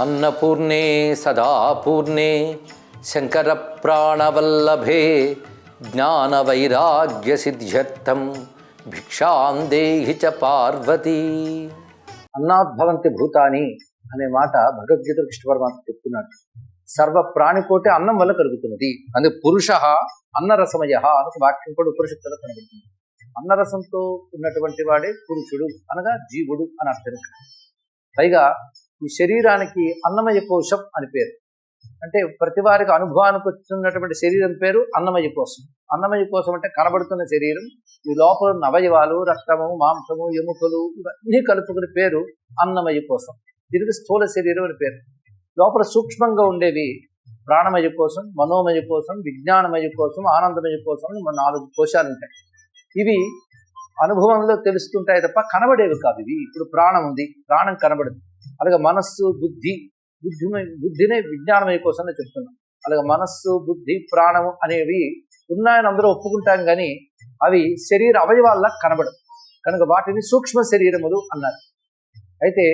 అన్నపూర్ణే సదాపూర్ణే శంకర ప్రాణవల్లభే జ్ఞానవైరాగ్యసిద్ధ్యర్థం భిక్షాం దేహి చ పార్వతీ అన్నాద్భవంతి భూతాని అనే మాట భగవద్గీత కృష్ణ పరమాత్మ చెప్తున్నాడు. సర్వ ప్రాణికోటి అన్నం వల్ల కలుగుతున్నది. అందు పురుష అన్నరసమయ అని వాక్యం కూడా ఉపనిషత్తులో కనబడుతుంది. అన్నరసంతో ఉన్నటువంటి వాడే పురుషుడు అనగా జీవుడు అని అర్థం. పైగా ఈ శరీరానికి అన్నమయ కోశం అని పేరు. అంటే ప్రతి వారికి అనుభవానికి వస్తున్నటువంటి శరీరం పేరు అన్నమయ కోశం. అన్నమయ కోశం అంటే కనబడుతున్న శరీరం. ఈ లోపల ఉన్న అవయవాలు రక్తము మాంసము ఎముకలు ఇవన్నీ కలుపుకుని పేరు అన్నమయ కోసం దీనికి స్థూల శరీరం అని పేరు. లోపల సూక్ష్మంగా ఉండేవి ప్రాణమయ కోసం మనోమయ కోసం విజ్ఞానమయ కోసం ఆనందమయ కోసం మన నాలుగు కోశాలు ఉంటాయి. ఇవి అనుభవంలో తెలుస్తుంటాయి తప్ప కనబడేవి కాదు ఇవి. ఇప్పుడు ప్రాణం ఉంది. ప్రాణం కనబడుతుంది అలాగే మనస్సు బుద్ధి బుద్ధి బుద్ధినే విజ్ఞానమయ కోసం చెప్తున్నాం. అలాగే మనస్సు బుద్ధి ప్రాణము అనేవి ఉన్నాయని అందరూ ఒప్పుకుంటాం కానీ అవి శరీర అవయవాల్లా కనబడదు కనుక వాటిని సూక్ష్మ శరీరములు అన్నారు. అయితే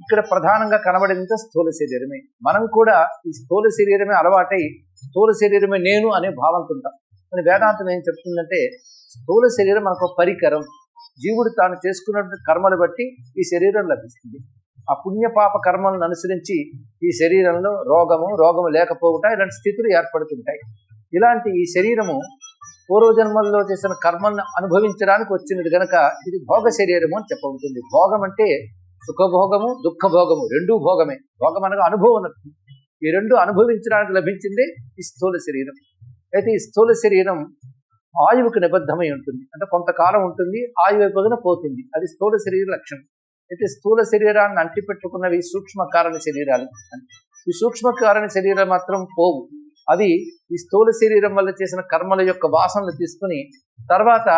ఇక్కడ ప్రధానంగా కనబడేంత స్థూల శరీరమే. మనం కూడా ఈ స్థూల శరీరమే అలవాటై స్థూల శరీరమే నేను అనే భావంతో ఉంటాం కానీ వేదాంతం ఏం చెప్తుందంటే స్థూల శరీరం మనకు పరికరం. జీవుడు తాను చేసుకున్న కర్మలు బట్టి ఈ శరీరం లభిస్తుంది. ఆ పుణ్యపాప కర్మలను అనుసరించి ఈ శరీరంలో రోగము రోగము లేకపోవుట ఇలాంటి స్థితులు ఏర్పడుతుంటాయి. ఇలాంటి ఈ శరీరము పూర్వజన్మల్లో చేసిన కర్మలను అనుభవించడానికి వచ్చినది గనక ఇది భోగ శరీరము అని చెప్పబడుతుంది. భోగం అంటే సుఖభోగము దుఃఖభోగము రెండూ భోగమే. భోగం అనగా అనుభవం ఈ రెండు అనుభవించడానికి లభించింది ఈ స్థూల శరీరం. అయితే ఈ స్థూల శరీరం ఆయువుకు నిబద్ధమై ఉంటుంది. అంటే కొంతకాలం ఉంటుంది ఆయువు అయిపోయిన పోతుంది. అది స్థూల శరీర లక్షణం. అయితే స్థూల శరీరాన్ని అంటిపెట్టుకున్నవి సూక్ష్మ కారణ శరీరాలు. ఈ సూక్ష్మ కారణ శరీరం మాత్రం పోవు. అవి ఈ స్థూల శరీరం వల్ల చేసిన కర్మల యొక్క వాసనలు తీసుకుని తర్వాత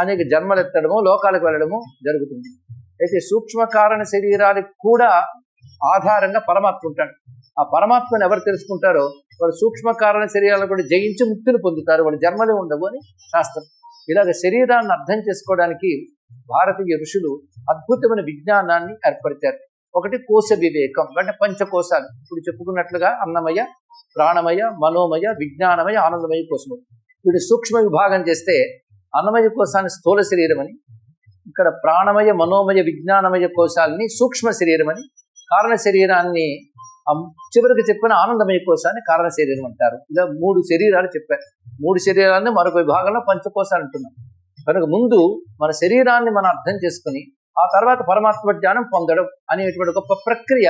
అనేక జన్మలెత్తడము లోకాలకు వెళ్ళడము జరుగుతుంది. అయితే సూక్ష్మ కారణ శరీరాలకు కూడా ఆధారంగా పరమాత్మ ఉంటాడు. ఆ పరమాత్మను ఎవరు తెలుసుకుంటారో వారు సూక్ష్మ కారణ శరీరాలను కూడా జయించి ముక్తిని పొందుతారు. వాళ్ళు జన్మలే ఉండవు అని శాస్త్రం. ఇలాగ శరీరాన్ని అర్థం చేసుకోవడానికి భారతీయ ఋషులు అద్భుతమైన విజ్ఞానాన్ని ఏర్పరిచారు. ఒకటి కోశ వివేకం అంటే పంచకోశాలు. ఇప్పుడు చెప్పుకున్నట్లుగా అన్నమయ ప్రాణమయ మనోమయ విజ్ఞానమయ ఆనందమయ కోశము వీడు సూక్ష్మ విభాగం చేస్తే అన్నమయ కోశాన్ని స్థూల శరీరం అని ఇక్కడ ప్రాణమయ మనోమయ విజ్ఞానమయ కోశాలని సూక్ష్మ శరీరం అని కారణ శరీరాన్ని చివరికి చెప్పిన ఆనందమయ కోశాన్ని కారణ శరీరం అంటారు. ఇలా మూడు శరీరాలు చెప్పారు. మూడు శరీరాన్ని మరొక విభాగంలో పంచకోశాలు అంటున్నాం కనుక ముందు మన శరీరాన్ని మనం అర్థం చేసుకుని ఆ తర్వాత పరమాత్మ జ్ఞానం పొందడం అనేటువంటి గొప్ప ప్రక్రియ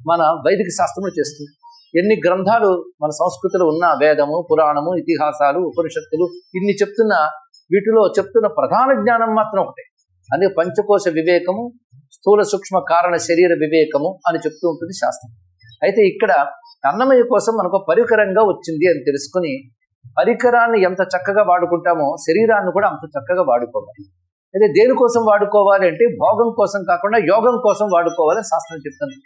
మన వైదిక శాస్త్రంలో చేస్తుంది. ఎన్ని గ్రంథాలు మన సంస్కృతిలో ఉన్న వేదము పురాణము ఇతిహాసాలు ఉపనిషత్తులు ఇన్ని చెప్తున్న వీటిలో చెప్తున్న ప్రధాన జ్ఞానం మాత్రం ఒకటే. అందుకే పంచకోశ వివేకము స్థూల సూక్ష్మ కారణ శరీర వివేకము అని చెప్తూ ఉంటుంది శాస్త్రం. అయితే ఇక్కడ అన్నమయ్య కోసం మనకు పరికరంగా వచ్చింది అని తెలుసుకుని పరికరాన్ని ఎంత చక్కగా వాడుకుంటామో శరీరాన్ని కూడా అంత చక్కగా వాడుకోవాలి. అయితే దేనికోసం వాడుకోవాలి అంటే భోగం కోసం కాకుండా యోగం కోసం వాడుకోవాలని శాస్త్రం చెప్తుంది.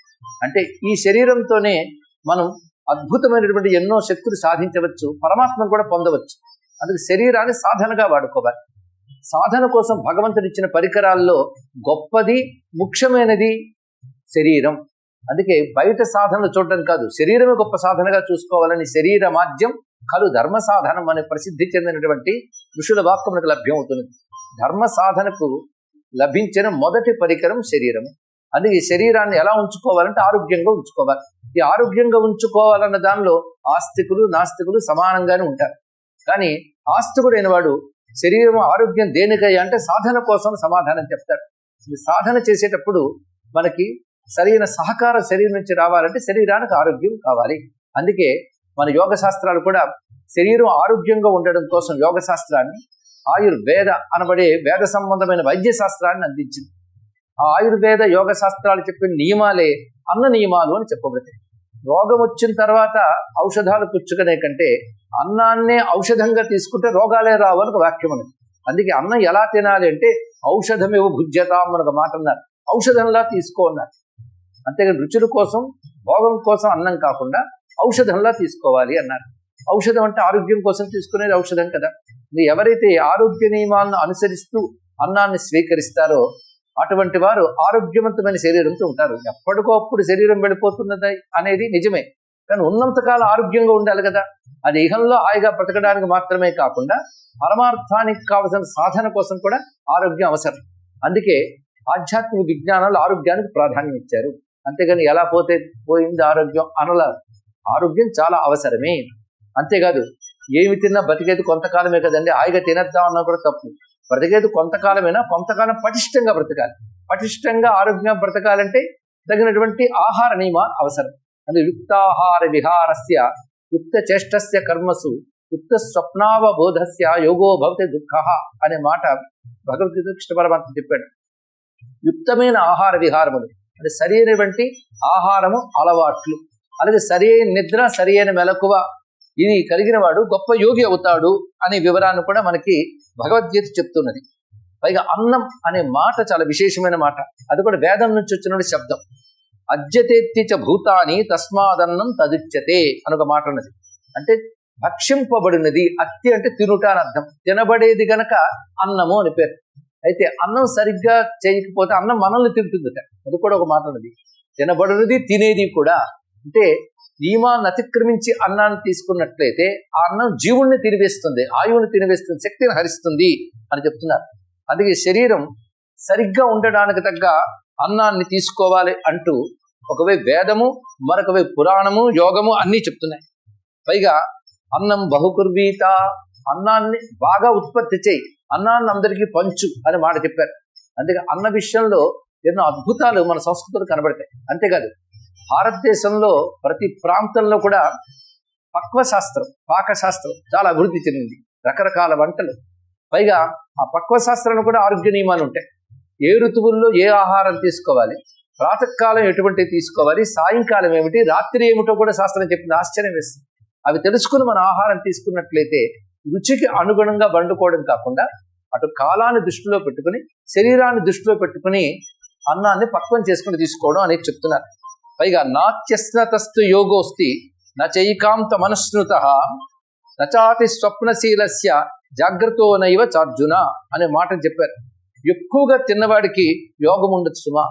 అంటే ఈ శరీరంతోనే మనం అద్భుతమైనటువంటి ఎన్నో శక్తులు సాధించవచ్చు పరమాత్మను కూడా పొందవచ్చు. అందుకే శరీరాన్ని సాధనగా వాడుకోవాలి. సాధన కోసం భగవంతుడు ఇచ్చిన పరికరాల్లో గొప్పది ముఖ్యమైనది శరీరం. అందుకే బయట సాధనలు చూడడం కాదు శరీరమే గొప్ప సాధనగా చూసుకోవాలని శరీర మాధ్యం కలు ధర్మ సాధనం అనే ప్రసిద్ధి చెందినటువంటి ఋషుల వాక్కు మనకు లభ్యం అవుతుంది ధర్మ సాధనకు లభించిన మొదటి పరికరం శరీరం. అందుకే ఈ శరీరాన్ని ఎలా ఉంచుకోవాలంటే ఆరోగ్యంగా ఉంచుకోవాలి. ఈ ఆరోగ్యంగా ఉంచుకోవాలన్న దానిలో ఆస్తికులు నాస్తికులు సమానంగానే ఉంటారు. కానీ ఆస్తికుడైన వాడు శరీరం ఆరోగ్యం దేనికయ్యా అంటే సాధన కోసం సమాధానం చెప్తాడు. ఈ సాధన చేసేటప్పుడు మనకి సరైన సహకార శరీరం నుంచి రావాలంటే శరీరానికి ఆరోగ్యం కావాలి. అందుకే మన యోగ శాస్త్రాలు కూడా శరీరం ఆరోగ్యంగా ఉండడం కోసం యోగ శాస్త్రాన్ని ఆయుర్వేద అనబడే వేద సంబంధమైన వైద్య శాస్త్రాన్ని అందించింది. ఆ ఆయుర్వేద యోగ శాస్త్రాలు చెప్పిన నియమాలే అన్న నియమాలు అని చెప్పబడతాయి. రోగం వచ్చిన తర్వాత ఔషధాలు పుచ్చుకునే కంటే అన్నాన్నే ఔషధంగా తీసుకుంటే రోగాలే రావు అని ఒక వాక్యం అనేది అందుకే అన్నం ఎలా తినాలి అంటే ఔషధమేవో భుజ్యతాం అని ఒక మాట అన్నారు. ఔషధంలా తీసుకో అన్నారు. అంతేగాని రుచుల కోసం భోగం కోసం అన్నం కాకుండా ఔషధంలా తీసుకోవాలి అన్నారు. ఔషధం అంటే ఆరోగ్యం కోసం తీసుకునేది ఔషధం కదా. మీరు ఎవరైతే ఆరోగ్య నియమాలను అనుసరిస్తూ అన్నాన్ని స్వీకరిస్తారో అటువంటి వారు ఆరోగ్యవంతమైన శరీరంతో ఉంటారు. ఎప్పటికప్పుడు శరీరం వెళ్ళిపోతున్నది అనేది నిజమే. కానీ ఉన్నంతకాలం ఆరోగ్యంగా ఉండాలి కదా. అది ఇహంలో హాయిగా బ్రతకడానికి మాత్రమే కాకుండా పరమార్థానికి కావలసిన సాధన కోసం కూడా ఆరోగ్యం అవసరం. అందుకే ఆధ్యాత్మిక విజ్ఞానాలు ఆరోగ్యానికి ప్రాధాన్యం ఇచ్చారు అంతేగాని ఎలా పోతే పోయింది ఆరోగ్యం అనలా ఆరోగ్యం చాలా అవసరమే. అంతేకాదు ఏమి తిన్నా బతికేది కొంతకాలమే కదండి. హాయిగా తినేద్దాం అన్నా కూడా తప్పు. బ్రతికేది కొంతకాలమైనా? కొంతకాలం పటిష్టంగా బ్రతకాలి. పటిష్టంగా ఆరోగ్యంగా బ్రతకాలంటే తగినటువంటి ఆహార నియమ అవసరం. అది యుక్తాహార విహారస్య యుక్త చేష్టస్య కర్మసు యుక్త స్వప్నావబోధస్య యోగో భవతి దుఃఖ అనే మాట భగవద్గీత కృష్ణ పరమాత్మ చెప్పాడు. యుక్తమైన ఆహార విహారములు అంటే సరైనటువంటి ఆహారము అలవాట్లు. అలాగే సరి అయిన నిద్ర సరి అయిన మెలకువ ఇది కలిగిన వాడు గొప్ప యోగి అవుతాడు అనే వివరాన్ని కూడా మనకి భగవద్గీత చెప్తున్నది. పైగా అన్నం అనే మాట చాలా విశేషమైన మాట. అది కూడా వేదం నుంచి వచ్చిన శబ్దం. అద్యతేత్తి భూతాని తస్మాదన్నం తదిచ్చతే అని ఒక మాట ఉన్నది. అంటే భక్షింపబడినది అత్తి అంటే తినుట అని అర్థం. తినబడేది గనక అన్నము అని పేరు. అయితే అన్నం సరిగ్గా చేయకపోతే అన్నం మనల్ని తింటుందట. అది కూడా ఒక మాట ఉన్నది. తినబడినది తినేది కూడా అంటే నియమాన్ని అతిక్రమించి అన్నాన్ని తీసుకున్నట్లయితే ఆ అన్నం జీవుణ్ణి తినివేస్తుంది ఆయువుని తినివేస్తుంది శక్తిని హరిస్తుంది అని చెప్తున్నారు. అందుకే శరీరం సరిగ్గా ఉండడానికి తగ్గ అన్నాన్ని తీసుకోవాలి అంటూ ఒకవైపు వేదము మరొకవైపు పురాణము యోగము అన్నీ చెప్తున్నాయి. పైగా అన్నం బహుకుర్వీత అన్నాన్ని బాగా ఉత్పత్తి చేయి అన్నాన్ని అందరికీ పంచు అని మాట చెప్పారు. అందుకే అన్న విషయంలో ఎన్నో అద్భుతాలు మన సంస్కృతులు కనబడతాయి. అంతేకాదు భారతదేశంలో ప్రతి ప్రాంతంలో కూడా పక్వ శాస్త్రం పాకశాస్త్రం చాలా అభివృద్ధి చెందింది. రకరకాల వంటలు. పైగా ఆ పక్వ శాస్త్రంలో కూడా ఆరోగ్య నియమాలు ఉంటాయి. ఏ ఋతువుల్లో ఏ ఆహారం తీసుకోవాలి ప్రాతకాలం ఎటువంటి తీసుకోవాలి సాయంకాలం ఏమిటి రాత్రి ఏమిటో కూడా శాస్త్రం చెప్పింది. ఆశ్చర్యం వేస్తుంది. అవి తెలుసుకుని మన ఆహారం తీసుకున్నట్లయితే రుచికి అనుగుణంగా వండుకోవడం కాకుండా అటు కాలాన్ని దృష్టిలో పెట్టుకుని శరీరాన్ని దృష్టిలో పెట్టుకుని అన్నాన్ని పక్వం చేసుకుని తీసుకోవడం అనేది చెప్తున్నారు. పైగా నాత్యస్నతస్తు యోగోస్తి నచైకాంత మనస్నుత నచాతి స్వప్నశీలస్య జాగ్రత్తోనైవ చార్జున అనే మాట చెప్పారు. ఎక్కువగా తిన్నవాడికి యోగం ఉండదు సుమా.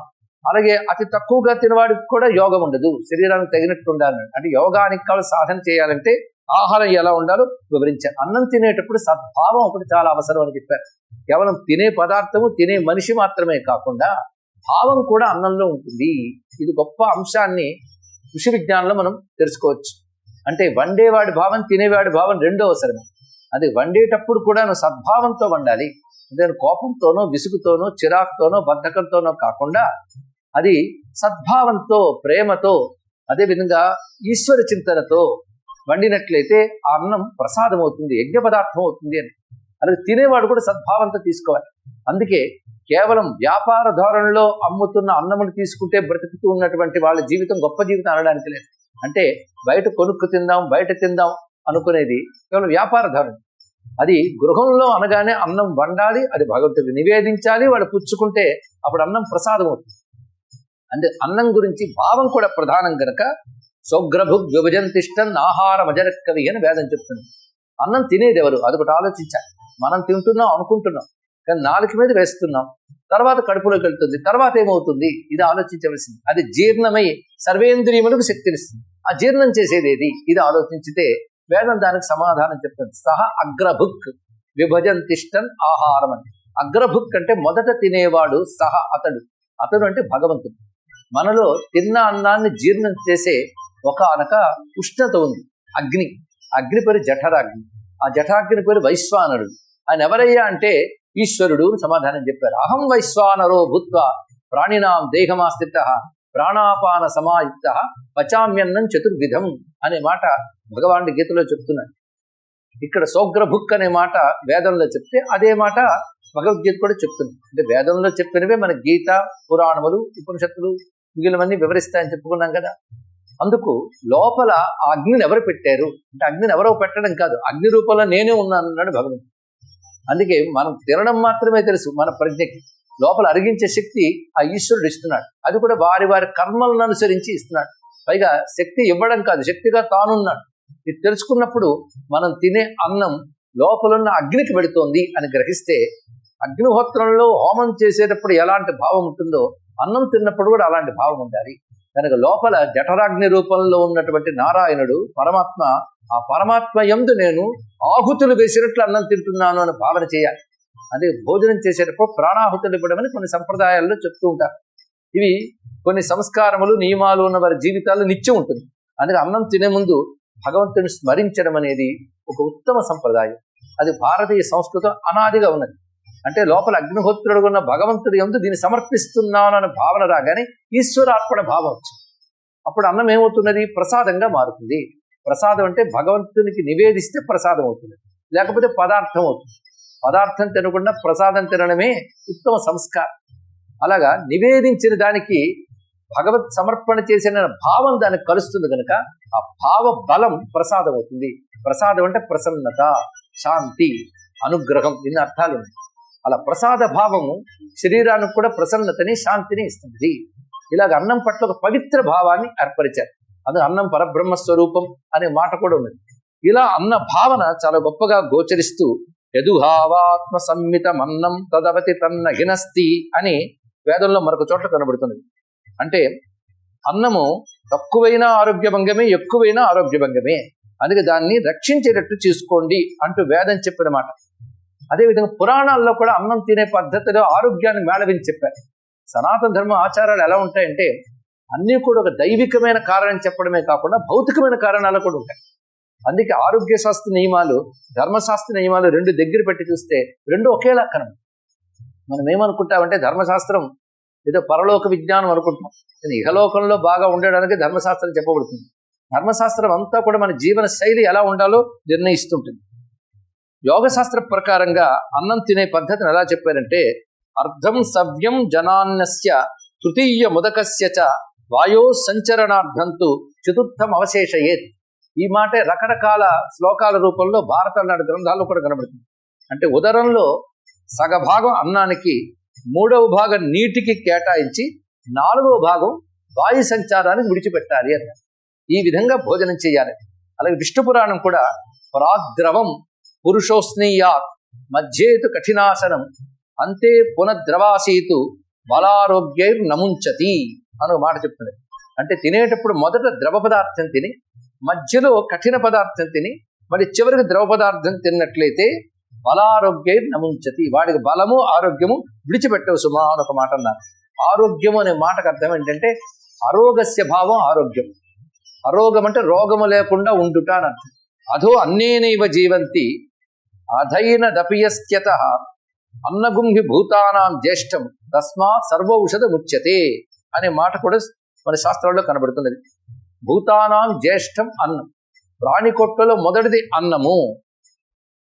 అలాగే అతి తక్కువగా తినవాడికి కూడా యోగం ఉండదు. శరీరానికి తగినట్టు ఉండాలి. అంటే యోగానికి కావాలి సాధన చేయాలంటే ఆహారం ఎలా ఉండాలో వివరించారు. అన్నం తినేటప్పుడు సద్భావం ఒకటి చాలా అవసరం అని చెప్పారు. కేవలం తినే పదార్థము తినే మనిషి మాత్రమే కాకుండా భావం కూడా అన్నంలో ఉంటుంది. ఇది గొప్ప అంశాన్ని కృషి విజ్ఞానంలో మనం తెలుసుకోవచ్చు. అంటే వండేవాడి భావం తినేవాడి భావం రెండో అవసరమే. అది వండేటప్పుడు కూడా నువ్వు సద్భావంతో వండాలి. నేను కోపంతోనో విసుగుతోనో చిరాకుతోనో బద్ధకంతోనో కాకుండా అది సద్భావంతో ప్రేమతో అదేవిధంగా ఈశ్వర చింతనతో వండినట్లయితే ఆ అన్నం ప్రసాదం అవుతుంది యజ్ఞ పదార్థం అవుతుంది అని. అలాగే తినేవాడు కూడా సద్భావంతో తీసుకోవాలి. అందుకే కేవలం వ్యాపార ధోరణిలో అమ్ముతున్న అన్నములు తీసుకుంటే బ్రతుకుతూ ఉన్నటువంటి వాళ్ళ జీవితం గొప్ప జీవితం అనడానికి లేదు. అంటే బయట కొనుక్కు తిందాం బయట తిందాం అనుకునేది కేవలం వ్యాపార ధోరణి. అది గృహంలో అనగానే అన్నం వండాలి అది భగవంతుడికి నివేదించాలి వాడు పుచ్చుకుంటే అప్పుడు అన్నం ప్రసాదం అవుతుంది. అంటే అన్నం గురించి భావం కూడా ప్రధానం గనక సౌగ్రభుగ్ విభజంతిష్టన్ ఆహార మజరక్కవి అని వేదం చెప్తుంది. అన్నం తినేది ఎవరు అది ఒకటి ఆలోచించాలి. మనం తింటున్నాం అనుకుంటున్నాం. కానీ నాలుగు మీద వేస్తున్నాం. తర్వాత కడుపులోకి వెళ్తుంది. తర్వాత ఏమవుతుంది? ఇది ఆలోచించవలసింది. అది జీర్ణమై సర్వేంద్రియములకు శక్తినిస్తుంది. ఆ జీర్ణం చేసేది ఏది? ఇది ఆలోచించితే వేదం దానికి సమాధానం చెప్తుంది. సహ అగ్రభుక్ విభజంతిష్టన్ ఆహారం అని అగ్రభుక్ అంటే మొదట తినేవాడు సహ అతడు. అతడు అంటే భగవంతుడు. మనలో తిన్న అన్నాన్ని జీర్ణం చేసే ఒక అనక ఉష్ణత ఉంది. అగ్ని. అగ్ని పేరు జఠరాగ్ని. ఆ జఠాగ్ని పేరు వైశ్వానరుడు. ఆయన ఎవరయ్యా అంటే ఈశ్వరుడు సమాధానం చెప్పారు. అహం వైశ్వానరో భూత్వ ప్రాణినాం దేహమాస్థిత ప్రాణాపాన సమాయుక్త పచామ్యన్నం చతుర్విధం అనే మాట భగవానుడి గీతలో చెప్తున్నాడు ఇక్కడ సోగ్రభుక్ అనే మాట వేదంలో చెప్తే అదే మాట భగవద్గీత కూడా చెప్తుంది. అంటే వేదంలో చెప్పినవే మన గీత పురాణములు ఉపనిషత్తులు మిగిలినవన్నీ వివరిస్తాయని చెప్పుకున్నాం కదా. అందుకు లోపల అగ్నిని ఎవరు పెట్టారు? అంటే అగ్నిని ఎవరో పెట్టడం కాదు. అగ్ని రూపంలో నేనే ఉన్నాను అన్నాడు భగవంతుడు అందుకే మనం తినడం మాత్రమే తెలుసు మన ప్రజ్ఞకి. లోపల అరిగించే శక్తి ఆ ఈశ్వరుడు ఇస్తున్నాడు. అది కూడా వారి వారి కర్మలను అనుసరించి ఇస్తున్నాడు. పైగా శక్తి ఇవ్వడం కాదు శక్తిగా తానున్నాడు. ఇది తెలుసుకున్నప్పుడు మనం తినే అన్నం లోపలున్న అగ్నికి పెడుతోంది అని గ్రహిస్తే అగ్నిహోత్రంలో హోమం చేసేటప్పుడు ఎలాంటి భావం ఉంటుందో అన్నం తిన్నప్పుడు కూడా అలాంటి భావం ఉండాలి. కనుక లోపల జఠరాగ్ని రూపంలో ఉన్నటువంటి నారాయణుడు పరమాత్మ ఆ పరమాత్మ ఎందు నేను ఆహుతులు వేసినట్లు అన్నం తింటున్నాను అని భావన చేయాలి అదే భోజనం చేసేటప్పుడు ప్రాణాహుతులు ఇవ్వడమని కొన్ని సంప్రదాయాల్లో చెప్తూ ఉంటారు. ఇవి కొన్ని సంస్కారములు నియమాలు ఉన్న వారి జీవితాల్లో నిత్యం ఉంటుంది. అందుకే అన్నం తినే ముందు భగవంతుని స్మరించడం అనేది ఒక ఉత్తమ సంప్రదాయం. అది భారతీయ సంస్కృతం అనాదిగా ఉన్నది. అంటే లోపల అగ్నిహోత్రుడు ఉన్న భగవంతుడి ఎందు దీన్ని సమర్పిస్తున్నాను అనే భావన రాగానే ఈశ్వరార్పణ భావం వచ్చింది. అప్పుడు అన్నం ఏమవుతున్నది? ప్రసాదంగా మారుతుంది. ప్రసాదం అంటే భగవంతునికి నివేదిస్తే ప్రసాదం అవుతుంది. లేకపోతే పదార్థం అవుతుంది. పదార్థం తినకుండా ప్రసాదం తినడమే ఉత్తమ సంస్కారం. అలాగా నివేదించిన దానికి భగవత్ సమర్పణ చేసిన భావం దానికి కలుస్తుంది కనుక ఆ భావ బలం ప్రసాదం అవుతుంది. ప్రసాదం అంటే ప్రసన్నత శాంతి అనుగ్రహం ఇన్ని అర్థాలు ఉన్నాయి. అలా ప్రసాద భావము శరీరానికి కూడా ప్రసన్నతని శాంతిని ఇస్తుంది. ఇలాగ అన్నం పట్ల ఒక పవిత్ర భావాన్ని ఏర్పరిచారు. అది అన్నం పరబ్రహ్మ స్వరూపం అనే మాట కూడా ఉన్నది. ఇలా అన్న భావన చాలా గొప్పగా గోచరిస్తూ యదుహావాత్మ సంమితమన్నం తదవతి తన్న హినస్తి అని వేదంలో మరొక చోట్ల కనబడుతున్నది. అంటే అన్నము తక్కువైన ఆరోగ్యభంగమే ఎక్కువైన ఆరోగ్యభంగమే. అందుకే దాన్ని రక్షించేటట్టు చూసుకోండి అంటూ వేదం చెప్పిన మాట. అదేవిధంగా పురాణాల్లో కూడా అన్నం తినే పద్ధతిలో ఆరోగ్యాన్ని మేళవించి చెప్పారు. సనాతన ధర్మ ఆచారాలు ఎలా ఉంటాయంటే అన్నీ కూడా ఒక దైవికమైన కారణం చెప్పడమే కాకుండా భౌతికమైన కారణాలు కూడా ఉంటాయి. అందుకే ఆరోగ్య శాస్త్ర నియమాలు ధర్మశాస్త్ర నియమాలు రెండు దగ్గర పెట్టి చూస్తే రెండు ఒకేలా కనం మనం ఏమనుకుంటామంటే ధర్మశాస్త్రం ఏదో పరలోక విజ్ఞానం అనుకుంటున్నాం. కానీ ఇహలోకంలో బాగా ఉండడానికి ధర్మశాస్త్రం చెప్పబడుతుంది. ధర్మశాస్త్రం అంతా కూడా మన జీవన శైలి ఎలా ఉండాలో నిర్ణయిస్తుంటుంది. యోగశాస్త్ర ప్రకారంగా అన్నం తినే పద్ధతిని ఎలా చెప్పారంటే అర్ధం సవ్యం జనాన్నస్య తృతీయ ముదకస్య చ వాయో సంచరణార్థంతు చతుర్థం అవశేషయేత్ ఈ మాట రకరకాల శ్లోకాల రూపంలో భారత నాడు గ్రంథాల్లో కూడా కనబడుతుంది. అంటే ఉదరంలో సగభాగం అన్నానికి మూడవ భాగం నీటికి కేటాయించి నాలుగవ భాగం వాయు సంచారానికి విడిచిపెట్టాలి అన్నారు. ఈ విధంగా భోజనం చేయాలి. అలాగే విష్ణు పురాణం కూడా పరాద్రవం పురుషోస్నీయాత్ మధ్యేతు కఠినాసనం అంతే పునద్రవాసీతు బలారోగ్యైర్ నముంచతి అని మాట చెప్తుంది. అంటే తినేటప్పుడు మొదట ద్రవ పదార్థం తిని మధ్యలో కఠిన పదార్థం తిని మరి చివరికి ద్రవ పదార్థం తిన్నట్లయితే బలారోగ్యం నమించతి. వాడికి బలము ఆరోగ్యము విడిచిపెట్టవు సుమా అని ఒక మాట అన్నారు. ఆరోగ్యము అనే మాటకు అర్థం ఏంటంటే అరోగస్య భావం ఆరోగ్యం. అరోగం అంటే రోగము లేకుండా ఉండుట అని అర్థం. అధో అన్నేనైవ జీవంతి అధైన దపియస్త్యత. అన్నగుంభి భూతానాం జ్యేష్టం. తస్మా సర్వౌషధ ముచ్యతే అనే మాట కూడా మన శాస్త్రాల్లో కనబడుతున్నది. భూతానాం జ్యేష్టం అన్నం. ప్రాణి కొట్టలో మొదటిది అన్నము.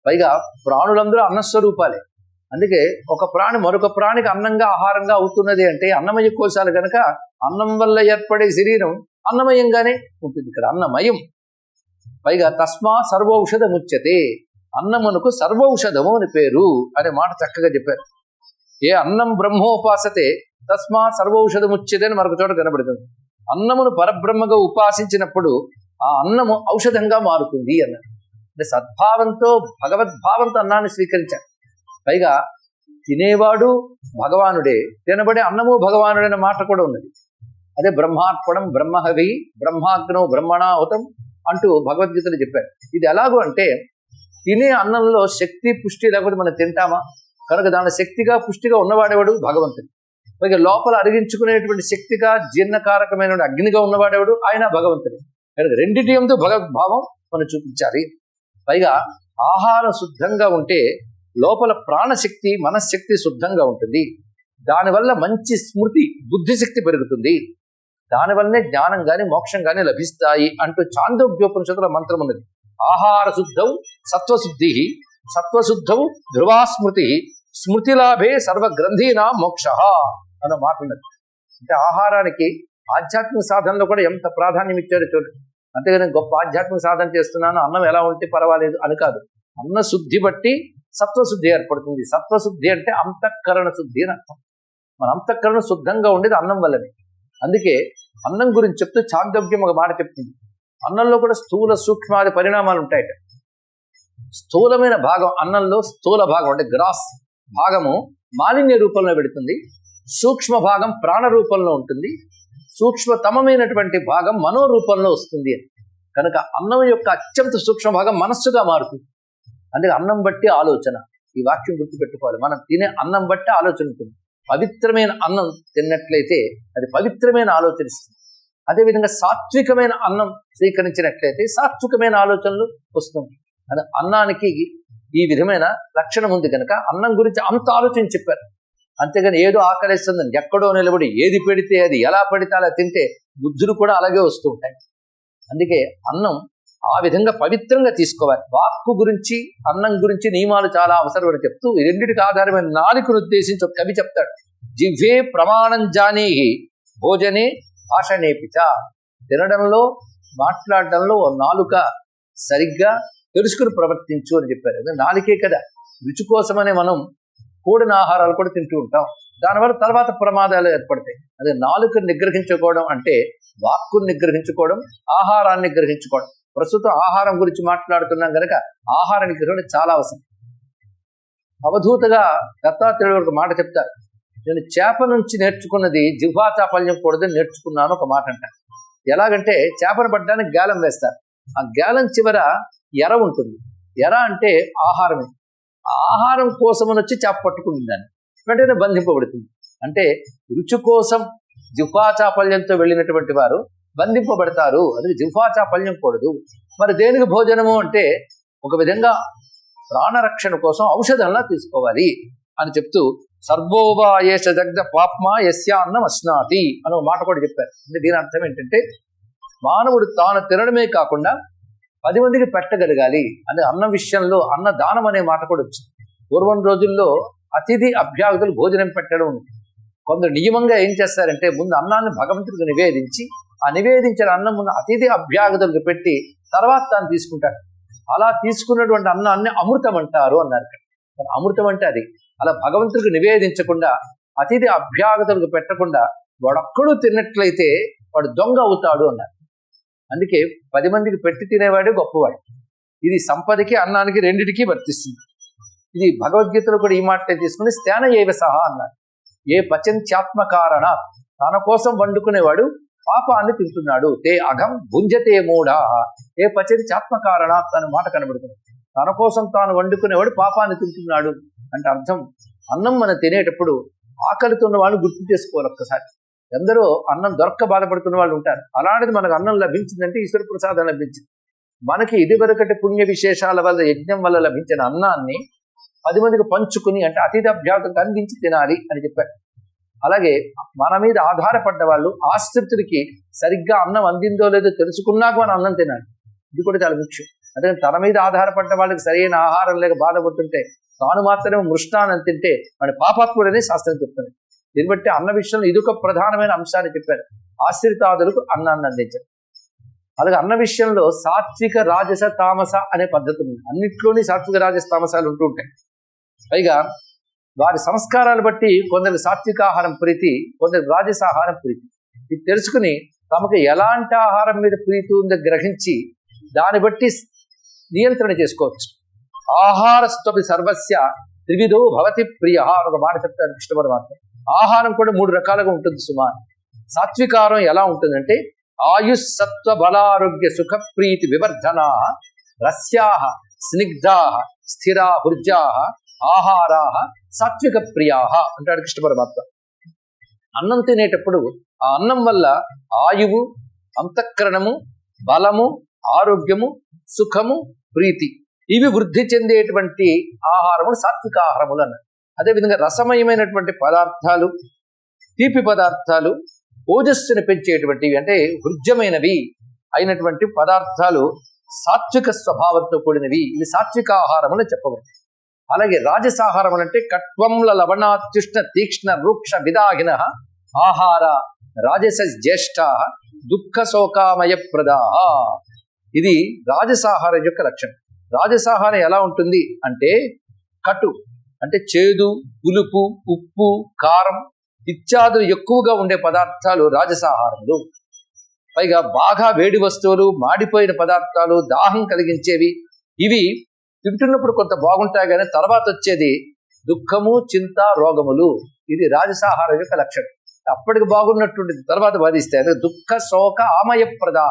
పైగా ప్రాణులందరూ అన్నస్వరూపాలే. అందుకే ఒక ప్రాణి మరొక ప్రాణికి అన్నంగా ఆహారంగా అవుతున్నది అంటే అన్నమయ కోశాలు కనుక అన్నం వల్ల ఏర్పడే శరీరం అన్నమయంగానే ఉంటుంది. ఇక్కడ అన్నమయం. పైగా తస్మా సర్వౌషధముచ్యతే. అన్నమునకు సర్వౌషధము అని పేరు అనే మాట చక్కగా చెప్పారు. ఏ అన్నం బ్రహ్మోపాసతే తస్మా సర్వౌషధముచ్యతే మరొక చోట కనబడుతుంది. అన్నమును పరబ్రహ్మగా ఉపాసించినప్పుడు ఆ అన్నము ఔషధంగా మారుతుంది అన్నాడు. అంటే సద్భావంతో భగవద్భావంతో అన్నాన్ని స్వీకరించారు పైగా తినేవాడు భగవానుడే తినబడే అన్నము భగవానుడే అనే మాట కూడా ఉన్నది. అదే బ్రహ్మార్పణం బ్రహ్మహవి బ్రహ్మాగ్నో బ్రహ్మణాహుతం అంటూ భగవద్గీతలు చెప్పారు ఇది ఎలాగో అంటే తినే అన్నంలో శక్తి పుష్టి లేకపోతే మనం తింటామా? కనుక దాని శక్తిగా పుష్టిగా ఉన్నవాడేవాడు? భగవంతుడు. పైగా లోపల అరిగించుకునేటువంటి శక్తిగా జీర్ణకారకమైన అగ్నిగా ఉన్నవాడేవాడు ఆయన భగవంతుడు. కనుక రెండింటి ఎందు భగవద్భావం మనం చూపించాలి. పైగా ఆహారం శుద్ధంగా ఉంటే లోపల ప్రాణశక్తి మనశ్శక్తి శుద్ధంగా ఉంటుంది. దానివల్ల మంచి స్మృతి బుద్ధిశక్తి పెరుగుతుంది. దానివల్లనే జ్ఞానం గాని మోక్షం కానీ లభిస్తాయి అంటూ చాంద్రోగ్యోపనిషత్తుల మంత్రం ఉన్నది. ఆహార శుద్ధౌ సత్వశుద్ధి సత్వశుద్ధౌ ధ్రువాస్మృతి స్మృతిలాభే సర్వగ్రంథీనా మోక్ష. అన్న మాట ఉన్నది. అంటే ఆహారానికి ఆధ్యాత్మిక సాధనలో కూడా ఎంత ప్రాధాన్యం ఇచ్చారో చూడండి అంతేగాని గొప్ప ఆధ్యాత్మిక సాధన చేస్తున్నాను అన్నం ఎలా ఉంటే పర్వాలేదు అని కాదు. అన్న శుద్ధి బట్టి సత్వశుద్ధి ఏర్పడుతుంది. సత్వశుద్ధి అంటే అంతఃకరణ శుద్ధి అని అర్థం. మన అంతఃకరణ శుద్ధంగా ఉండేది అన్నం వల్లనే. అందుకే అన్నం గురించి చెప్తే చాందోగ్యం ఒక మాట చెప్తుంది. అన్నంలో కూడా స్థూల సూక్ష్మాది పరిణామాలు ఉంటాయట స్థూలమైన భాగం అన్నంలో స్థూల భాగం అంటే గ్రాస్ భాగము మాలిన్య రూపంలో పెడుతుంది. సూక్ష్మ భాగం ప్రాణ రూపంలో ఉంటుంది. సూక్ష్మతమైనటువంటి భాగం మనో రూపంలో వస్తుంది అని. కనుక అన్నం యొక్క అత్యంత సూక్ష్మ భాగం మనస్సుగా మారుతుంది. అందుకే అన్నం బట్టి ఆలోచన. ఈ వాక్యం గుర్తుపెట్టుకోవాలి. మనం తినే అన్నం బట్టి ఆలోచన ఉంటుంది పవిత్రమైన అన్నం తిన్నట్లయితే అది పవిత్రమైన ఆలోచన ఇస్తుంది అదేవిధంగా సాత్వికమైన అన్నం స్వీకరించినట్లయితే సాత్వికమైన ఆలోచనలు వస్తుంది అది అన్నానికి ఈ విధమైన లక్షణం ఉంది కనుక అన్నం గురించి అంత ఆలోచన చెప్పారు. అంతేగాని ఏదో ఆకలిస్తుందని ఎక్కడో నిలబడి ఏది పెడితే అది ఎలా పడితే అలా తింటే బుద్ధులు కూడా అలాగే వస్తూ ఉంటాయి. అందుకే అన్నం ఆ విధంగా పవిత్రంగా తీసుకోవాలి. వాక్కు గురించి అన్నం గురించి నియమాలు చాలా అవసరం అని చెప్తూ ఈ రెండింటికి ఆధారమైన నాలుకను ఉద్దేశించి ఒక కవి చెప్తాడు. జివ్వే ప్రమాణం జానీహి భోజనే భాషణేపిచ తినడంలో మాట్లాడడంలో ఓ నాలుక సరిగ్గా తెలుసుకుని ప్రవర్తించు అని చెప్పారు. నాలుకే కదా. రుచి కోసమనే మనం కూడిన ఆహారాలు కూడా తింటూ ఉంటాం. దానివల్ల తర్వాత ప్రమాదాలు ఏర్పడతాయి. అదే నాలుకను నిగ్రహించుకోవడం అంటే వాక్కును నిగ్రహించుకోవడం ఆహారాన్ని నిగ్రహించుకోవడం. ప్రస్తుతం ఆహారం గురించి మాట్లాడుతున్నాం కనుక ఆహార నిగ్రహణ చాలా అవసరం. అవధూతగా దత్తాత్రేయుడు ఒక మాట చెప్తారు. నేను చేప నుంచి నేర్చుకున్నది జిహ్వా చాపల్యం కూడదని నేర్చుకున్నాను ఒక మాట అంట ఎలాగంటే చేపను పడ్డానికి గాలం వేస్తారు. ఆ గాలం చివర ఎర ఉంటుంది. ఎర అంటే ఆహారమే. ఆహారం కోసమని వచ్చి చేప పట్టుకుంది దాన్ని వెంటనే బంధింపబడుతుంది. అంటే రుచి కోసం జిహ్వా చాపల్యంతో వెళ్ళినటువంటి వారు బంధింపబడతారు. అది జిహ్వా చాపల్యం కూడదు. మరి దేనికి భోజనము అంటే ఒక విధంగా ప్రాణరక్షణ కోసం ఔషధంలా తీసుకోవాలి అని చెప్తూ సర్వోవాయేష దగ్ధ పాప్మా యస్య అన్నం అస్నాతి అని ఒక మాట కూడా చెప్పారు. అంటే దీని అర్థం ఏంటంటే మానవుడు తాను తినడమే కాకుండా పది మందికి పెట్టగలగాలి అనే అన్న విషయంలో అన్న దానం అనే మాట కూడా వచ్చింది. పూర్వం రోజుల్లో అతిథి అభ్యాగతులు భోజనం పెట్టడం కొందరు నియమంగా ఏం చేస్తారంటే ముందు అన్నాన్ని భగవంతుడికి నివేదించి ఆ నివేదించిన అన్నం ముందు అతిథి అభ్యాగతులకు పెట్టి తర్వాత తాను తీసుకుంటాడు అలా తీసుకున్నటువంటి అన్నాన్ని అమృతం అంటారు అన్నారు అమృతం అంటే అది. అలా భగవంతుడికి నివేదించకుండా అతిథి అభ్యాగతులకు పెట్టకుండా వాడొక్కడు తిన్నట్లయితే వాడు దొంగ అవుతాడు అన్నారు. అందుకే పది మందికి పెట్టి తినేవాడే గొప్పవాడు. ఇది సంపదకి అన్నానికి రెండిటికి వర్తిస్తుంది. ఇది భగవద్గీతలో కూడా ఈ మాటే తీసుకుని స్థాన ఏవ సహా అన్నాడు. ఏ పచంత్యాత్మ కారణ తన కోసం వండుకునేవాడు పాపాన్ని తింటున్నాడు. తే అఘం భుంజతే మూఢా ఏ పచంత్యాత్మ కారణ తన మాట కనబడుతుంది. తన కోసం తాను వండుకునేవాడు పాపాన్ని తింటున్నాడు. అంటే అర్థం అన్నం మనం తినేటప్పుడు ఆకలితో ఉన్న వాళ్ళు గుర్తు చేసుకోవాలి ఒక్కసారి. ఎందరో అన్నం దొరక్క బాధపడుతున్న వాళ్ళు ఉంటారు. అలాంటిది మనకు అన్నం లభించిందంటే ఈశ్వర ప్రసాదం లభించింది. మనకి ఇదివరకటి పుణ్య విశేషాల వల్ల యజ్ఞం వల్ల లభించిన అన్నాన్ని పది మందికి పంచుకుని అంటే అతిథి అభ్యాసకు అందించి తినాలి అని చెప్పారు. అలాగే మన మీద ఆధారపడ్డ వాళ్ళు ఆశ్రితుడికి సరిగ్గా అన్నం అందిందో లేదో తెలుసుకున్నాక మనం అన్నం తినాలి. ఇది కూడా చాలా ముఖ్యం. అంటే తన మీద ఆధారపడ్డ వాళ్ళకి సరైన ఆహారం లేక బాధపడుతుంటే తాను మాత్రమే మృష్టానం తింటే వాడి పాపాత్ముడని శాస్త్రం చెప్తుంది. దీన్ని బట్టి అన్న విషయంలో ఇది ఒక ప్రధానమైన అంశాన్ని చెప్పారు. ఆశ్రితాదులకు అన్నాన్ని అందించారు. అలాగే అన్న విషయంలో సాత్విక రాజస తామస అనే పద్ధతి ఉంది అన్నిట్లోని సాత్విక రాజస తామసాలు ఉంటూ ఉంటాయి. పైగా వారి సంస్కారాలు బట్టి కొందరు సాత్విక ఆహారం ప్రీతి కొందరు రాజస ఆహారం ప్రీతి. ఇది తెలుసుకుని తమకు ఎలాంటి ఆహారం మీద ప్రీతి ఉందో గ్రహించి దాన్ని బట్టి నియంత్రణ చేసుకోవచ్చు. ఆహారస్తపి సర్వస్య త్రివిధో భవతి ప్రియ ఒక మాట చెప్తాను కృష్ణ ఆహారం కూడా మూడు రకాలుగా ఉంటుంది సుమా. సాత్వికారం ఎలా ఉంటుందంటే ఆయుష్ సత్వ బలారోగ్య సుఖ ప్రీతి వివర్ధనా రస్యా స్నిగ్ధా స్థిరా హృజా ఆహారా సాత్విక ప్రియా అంటాడు కృష్ణ పరమాత్మ. అన్నం తినేటప్పుడు ఆ అన్నం వల్ల ఆయువు అంతఃకరణము బలము ఆరోగ్యము సుఖము ప్రీతి ఇవి వృద్ధి చెందేటువంటి ఆహారములు సాత్విక ఆహారములు అన్నారు అదేవిధంగా రసమయమైనటువంటి పదార్థాలు తీపి పదార్థాలు ఓజస్సును పెంచేటువంటివి అంటే హృద్యమైనవి అయినటువంటి పదార్థాలు సాత్విక స్వభావంతో కూడినవి. ఇవి సాత్విక ఆహారములు చెప్పవచ్చు అలాగే రాజసాహారములు అంటే కట్వంల లవణాత్యుష్ణ తీక్ష్ణ రూక్ష విదాహిన ఆహార రాజస జ్యేష్ఠ దుఃఖ శోకామయ ప్రదా ఇది రాజసాహారం యొక్క లక్షణం. రాజసాహారం ఎలా ఉంటుంది అంటే కటు అంటే చేదు పులుపు ఉప్పు కారం ఇత్యాదులు ఎక్కువగా ఉండే పదార్థాలు రాజసాహారములు పైగా బాగా వేడి వస్తువులు మాడిపోయిన పదార్థాలు దాహం కలిగించేవి. ఇవి తింటున్నప్పుడు కొంత బాగుంటాయి కానీ తర్వాత వచ్చేది దుఃఖము చింత రోగములు. ఇది రాజసాహారం యొక్క లక్షణం. అప్పటికి బాగున్నటువంటి తర్వాత బాధిస్తాయి దుఃఖ శోక ఆమయ ప్రదా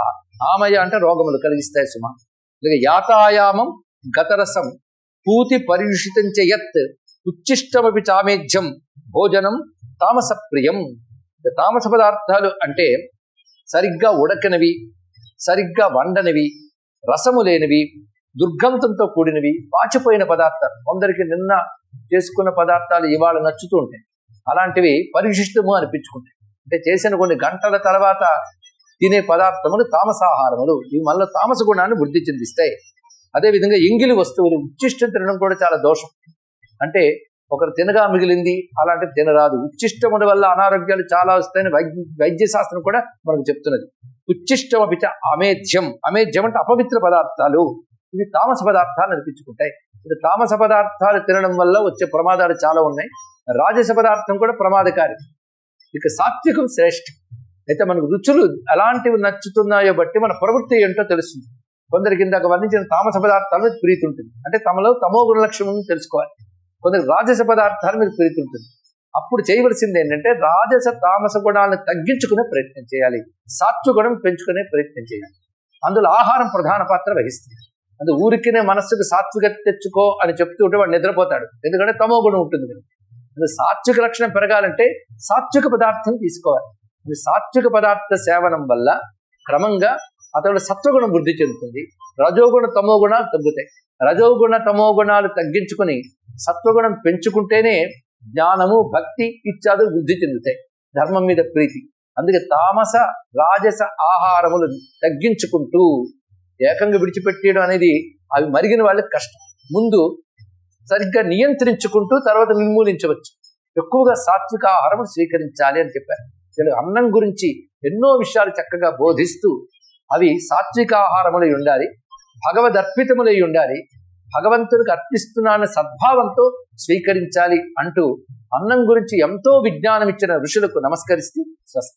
ఆమయ అంటే రోగములు కలిగిస్తాయి సుమ. ఇక యాతాయామం గతరసం. పూతి పరిషితం యత్ ఉచ్చిష్టమపి చామేధ్యం భోజనం తామస ప్రియం తామస పదార్థాలు అంటే సరిగ్గా ఉడకనివి సరిగ్గా వండనివి రసము లేనివి దుర్గంధంతో కూడినవి పాచిపోయిన పదార్థాలు. కొందరికి నిన్న చేసుకున్న పదార్థాలు ఇవాళ నచ్చుతూ ఉంటాయి. అలాంటివి పరిశిష్టము అనిపించుకుంటాయి. అంటే చేసిన కొన్ని గంటల తర్వాత తినే పదార్థములు తామసాహారములు. ఇవి మనలో తామస గుణాన్ని వృద్ధి చెందిస్తాయి. అదేవిధంగా ఎంగిలి వస్తువులు ఉచ్చిష్టం తినడం కూడా చాలా దోషం. అంటే ఒకరు తినగా మిగిలింది అలాంటివి తినరాదు. ఉచ్చిష్టముల వల్ల అనారోగ్యాలు చాలా వస్తాయని వైద్య వైద్య శాస్త్రం కూడా మనకు చెప్తున్నది. ఉచ్చిష్టం అపిచ అమేధ్యం. అమేధ్యం అంటే అపవిత్ర పదార్థాలు. ఇవి తామస పదార్థాలు అనిపించుకుంటాయి. ఇది తామస పదార్థాలు తినడం వల్ల వచ్చే ప్రమాదాలు చాలా ఉన్నాయి. రాజస పదార్థం కూడా ప్రమాదకారి. ఇక సాత్వికం శ్రేష్టం అయితే మనకు రుచులు ఎలాంటివి నచ్చుతున్నాయో బట్టి మన ప్రవృత్తి ఏంటో తెలుస్తుంది. కొందరికి ఇందాక వర్ణించిన తామస పదార్థాల మీద ప్రీతి ఉంటుంది. అంటే తమలో తమో గుణ లక్ష్యం తెలుసుకోవాలి. కొందరికి రాజస పదార్థాల మీద ప్రీతి ఉంటుంది. అప్పుడు చేయవలసింది ఏంటంటే రాజస తామస గుణాలను తగ్గించుకునే ప్రయత్నం చేయాలి. సాత్వ గుణం పెంచుకునే ప్రయత్నం చేయాలి. అందులో ఆహారం ప్రధాన పాత్ర వహిస్తుంది. అందు ఊరికినే మనస్సుకు సాత్వికత తెచ్చుకో అని చెప్తూ ఉంటే వాడు నిద్రపోతాడు. ఎందుకంటే తమో గుణం ఉంటుంది కనుక. సాత్విక లక్షణం పెరగాలంటే సాత్విక పదార్థం తీసుకోవాలి. సాత్విక పదార్థ సేవనం వల్ల క్రమంగా అతడు సత్వగుణం వృద్ధి చెందుతుంది. రజోగుణ తమో గుణాలు తగ్గుతాయి. రజోగుణ తమో గుణాలు తగ్గించుకుని సత్వగుణం పెంచుకుంటేనే జ్ఞానము భక్తి ఇత్యాదులు వృద్ధి చెందుతాయి. ధర్మం మీద ప్రీతి. అందుకే తామస రాజస ఆహారములు తగ్గించుకుంటూ ఏకంగా విడిచిపెట్టేయడం అనేది అవి మరిగిన వాళ్ళకి కష్టం. ముందు సరిగ్గా నియంత్రించుకుంటూ తర్వాత నిర్మూలించవచ్చు. ఎక్కువగా సాత్విక ఆహారం స్వీకరించాలి అని చెప్పారు. వీళ్ళు అన్నం గురించి ఎన్నో విషయాలు చక్కగా బోధిస్తూ అవి సాత్విక ఆహారములై ఉండాలి భగవదర్పితములై ఉండాలి భగవంతునికి అర్పిస్తున్నాన సద్భావంతో స్వీకరించాలి అంటూ అన్నం గురించి ఎంతో విజ్ఞానం ఇచ్చిన ఋషులకు నమస్కరిస్తూ స్వస్తి.